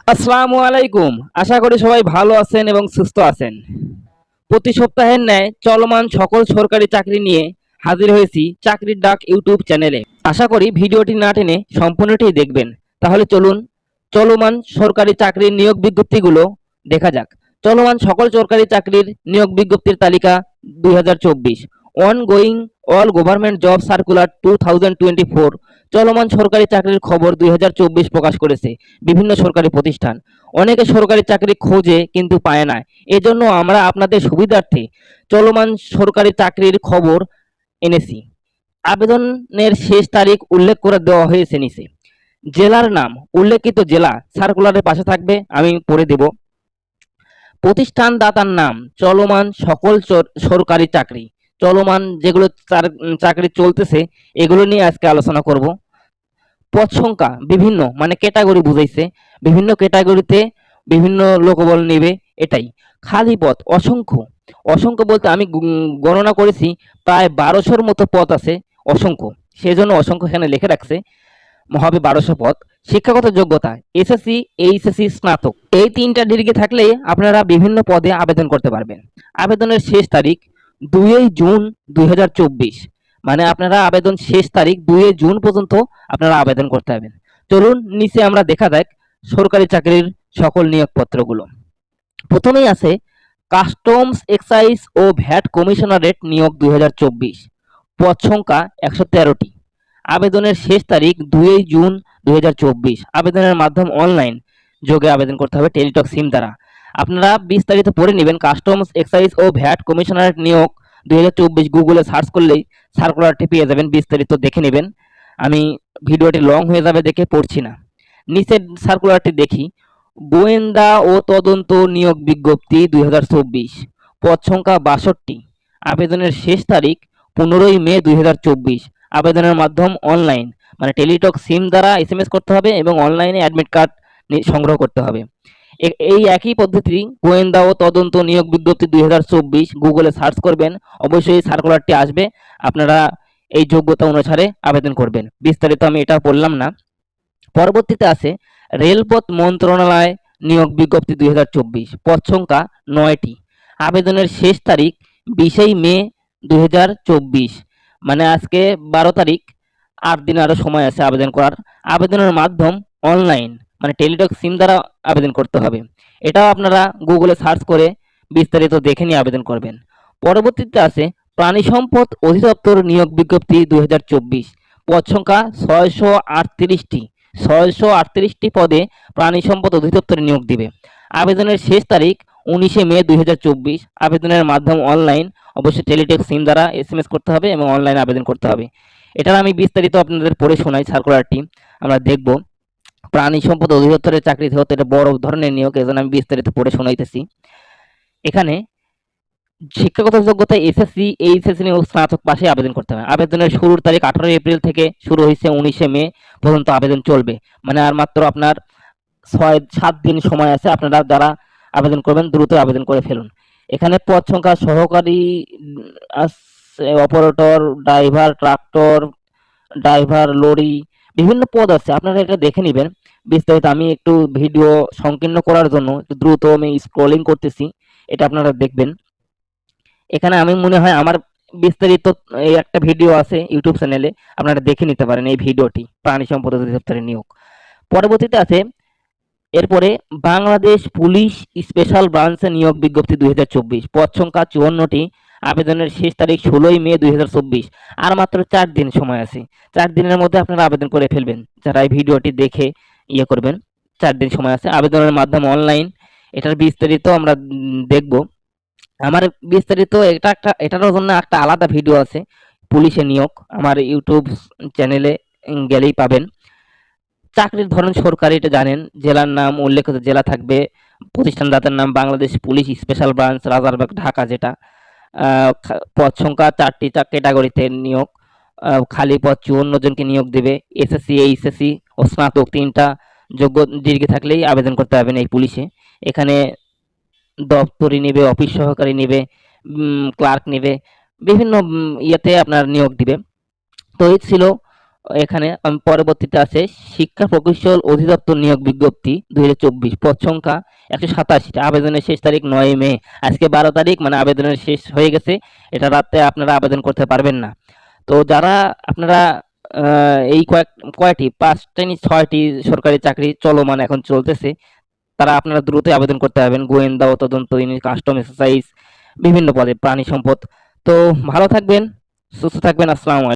আসসালামু আলাইকুম। আশা করি সবাই ভালো আছেন এবং সুস্থ আছেন। প্রতি সপ্তাহের ন্যায় চলমান সকল সরকারি চাকরি নিয়ে হাজির হয়েছি চাকরির ডাক ইউটিউব চ্যানেলে। আশা করি ভিডিওটি না টেনে সম্পূর্ণটি দেখবেন। তাহলে চলুন চলমান সরকারি চাকরির নিয়োগ বিজ্ঞপ্তিগুলো দেখা যাক। চলমান সকল সরকারি চাকরির নিয়োগ বিজ্ঞপ্তির তালিকা দুই হাজার চব্বিশ। Ongoing all government job circular two thousand twenty four চলমান সরকারি চাকরির খবর দুই হাজার চব্বিশ প্রকাশ করেছে বিভিন্ন সরকারি প্রতিষ্ঠান। অনেকে সরকারি চাকরি খোঁজে কিন্তু পায় না। এজন্য আমরা আপনাদের সুবিধার্থে চলমান সরকারি চাকরির খবর এনেছি। আবেদনের শেষ তারিখ উল্লেখ করে দেওয়া হয়েছে নিচে। জেলার নাম, উল্লেখিত জেলা সার্কুলারের পাশে থাকবে, আমি পড়ে দেব। প্রতিষ্ঠান দাতার নাম, চলমান সকল সরকারি চাকরি। চলমান যেগুলো চাকরি চলতেছে, এগুলো নিয়ে আজকে আলোচনা করব। পদ সংখ্যা বিভিন্ন মানে ক্যাটাগরি বুঝাইছে। বিভিন্ন ক্যাটাগরিতে বিভিন্ন লোকবল নেবে এটাই। খালি পদ, অসংখ্য। অসংখ্য বলতে আমি গণনা করেছি, প্রায় বারোশোর মতো পদ আছে, অসংখ্য। সেজন্য অসংখ্য এখানে লিখে রাখছে হবে বারোশো পদ। শিক্ষাগত যোগ্যতা, এসএসসি, এইচএসসি, স্নাতক। এই তিনটা ডিগ্রি থাকলে আপনারা বিভিন্ন পদে আবেদন করতে পারবেন। আবেদনের শেষ তারিখ দুই জুন দু হাজার চব্বিশ। মানে আপনারা আবেদন শেষ তারিখ দুই জুন পর্যন্ত আপনারা আবেদন করতে পারবেন। চলুন, নিচে আমরা দেখা যাক সরকারি চাকরির সকল নিয়োগপত্রগুলো। প্রথমেই আছে কাস্টমস এক্সাইজ ও ভ্যাট কমিশনারেট নিয়োগ দুই পদ সংখ্যা একশো তেরোটি। আবেদনের শেষ তারিখ দুই জুন দু হাজার চব্বিশ। আবেদনের মাধ্যম অনলাইন যোগে আবেদন করতে হবে টেলিটক সিম দ্বারা। আপনারা বিস্তারিত পড়ে নেবেন কাস্টমস এক্সাইজ ও ভ্যাট কমিশনারেট নিয়োগ দুই হাজার চব্বিশ গুগলে সার্চ করলেই সার্কুলারটি পেয়ে যাবেন, বিস্তারিত দেখে নেবেন। আমি ভিডিওটি লং হয়ে যাবে দেখে পড়ছি না। নিচের সার্কুলারটি দেখি। গোয়েন্দা ও তদন্ত নিয়োগ বিজ্ঞপ্তি দুই পদ সংখ্যা বাষট্টি। আবেদনের শেষ তারিখ পনেরোই মে দুই হাজার চব্বিশ। আবেদনের মাধ্যম অনলাইন মানে টেলিটক সিম দ্বারা এসএমএস করতে হবে এবং অনলাইনে অ্যাডমিট কার্ড সংগ্রহ করতে হবে। এই একই পদ্ধতি গোয়েন্দা ও তদন্ত নিয়োগ বিজ্ঞপ্তি দুই হাজার চব্বিশ গুগলে সার্চ করবেন। অবশ্যই সার্কুলারটি আসবে। আপনারা এই যোগ্যতা অনুসারে আবেদন করবেন। বিস্তারিত আমি এটা বললাম না। পরবর্তীতে আছে রেলপথ মন্ত্রণালয় নিয়োগ বিজ্ঞপ্তি দুই পদ সংখ্যা নয়টি। আবেদনের শেষ তারিখ বিশেই মে দু হাজার চব্বিশ মানে আজকে বারো তারিখ। আট দিন আরও সময় আছে আবেদন করার। আবেদনের মাধ্যম অনলাইন। মানে টেলিটক সিম দ্বারা আবেদন করতে হবে। এটাও আপনারা গুগলে সার্চ করে বিস্তারিত দেখে নিয়ে আবেদন করবেন। পরবর্তীতে আছে প্রাণী সম্পদ অধিদপ্তর নিয়োগ বিজ্ঞপ্তি দুই পদ সংখ্যা ছয়শো আটত্রিশটি। ছয়শো আটত্রিশটি পদে প্রাণী সম্পদ অধিদপ্তরে নিয়োগ দিবে। আবেদনের শেষ তারিখ উনিশে মে দু হাজার চব্বিশ। আবেদনের মাধ্যম অনলাইন অবশ্যই টেলিটেক সিম দ্বারা এসএমএস করতে হবে এবং অনলাইনে আবেদন করতে হবে। এটার আমি বিস্তারিত আপনাদের পড়ে শোনাই সার্কুলারটি আমরা দেখব প্রাণী সম্পদ অধিদপ্তরের চাকরি হতে এটা বড় ধরনের নিয়োগ, এজন্য আমি বিস্তারিত পড়ে শোনাইতেছি। এখানে শিক্ষাগত যোগ্যতা এসএসসি এইচএসসি ও স্নাতক পাশে আবেদন করতে হবে। আবেদনের শুরুর তারিখ আঠারোই এপ্রিল থেকে শুরু হয়েছে উনিশে মে পর্যন্ত আবেদন চলবে। মানে আর মাত্র আপনার ছয়, সাত দিন সময় আছে আপনারা যারা আবেদন করবেন, দ্রুত আবেদন করে ফেলুন। এখানে পদ সংখ্যা সহকারী operator, driver, tractor, driver, lorry বিভিন্ন পদ আছে, আপনারা এটা দেখে নেবেন। বিস্তারিত আমি একটু ভিডিও সংকীর্ণ করার জন্য একটু দ্রুত আমি স্ক্রলিং করতেছি, এটা আপনারা দেখবেন। এখানে আমি মনে হয় আমার বিস্তারিত এই একটা ভিডিও আছে ইউটিউব চ্যানেলে, আপনারা দেখে নিতে পারেন এই ভিডিওটি, প্রাণী সম্পদ অধিদপ্তরের নিয়োগ। পরবর্তীতে আছে, এরপরে বাংলাদেশ পুলিশ স্পেশাল ব্রাঞ্চে নিয়োগ বিজ্ঞপ্তি দুই হাজার চব্বিশ, পদ সংখ্যা চুয়ান্নটি আবেদনের শেষ তারিখ ষোলোই মে দু হাজার চব্বিশ। আর মাত্র চার দিন সময় আছে। চার দিনের মধ্যে আপনারা আবেদন করে ফেলবেন। যারা এই ভিডিওটি দেখে ইয়ে করবেন, চার দিন সময় আছে। আবেদনের মাধ্যমে অনলাইন এটার বিস্তারিত আমরা দেখব। আমার বিস্তারিত এটা একটা এটারও জন্য একটা আলাদা ভিডিও আছে পুলিশে নিয়োগ। আমার ইউটিউব চ্যানেলে গেলেই পাবেন। চাকরির ধরন সরকারি, এটা জানেন। জেলার নাম উল্লেখিত জেলা থাকবে। প্রতিষ্ঠানদাতার নাম Bangladesh police special branch, Rajarbagh, Dhaka যেটা। পদ সংখ্যা চারটি চার ক্যাটাগরিতে নিয়োগ। খালি পদ চুয়ান্ন জনকে নিয়োগ দেবে। এসএসসি এইচএসসি ও স্নাতক তিনটা। যোগ্য দীর্ঘ থাকলেই আবেদন করতে পারবেন এই পুলিশে। এখানে দপ্তরি নেবে, অফিস সহকারী নেবে ক্লার্ক নেবে। বিভিন্ন ইয়েতে আপনার নিয়োগ দিবে। তো এই ছিল এখানে আমি পরবর্তীতে আছে শিক্ষা প্রকৌশল অধিদপ্তর নিয়োগ বিজ্ঞপ্তি দুই হাজার চব্বিশ। পদ সংখ্যা একশো সাতাশিটা। আবেদনের শেষ তারিখ নয় মে। আজকে বারো তারিখ মানে আবেদনের শেষ হয়ে গেছে। এটা রাতে আপনারা আবেদন করতে পারবেন না। তো যারা আপনারা এই কয়েক, কয়টি, পাঁচটি ছয়টি সরকারি চাকরি চলমান এখন চলতেছে, তারা আপনারা দ্রুত আবেদন করতে পারবেন। গোয়েন্দা ও তদন্ত কাস্টম এক্সারসাইজ, বিভিন্ন পদে প্রাণী সম্পদ। তো ভালো থাকবেন, সুস্থ থাকবেন। আসসালামু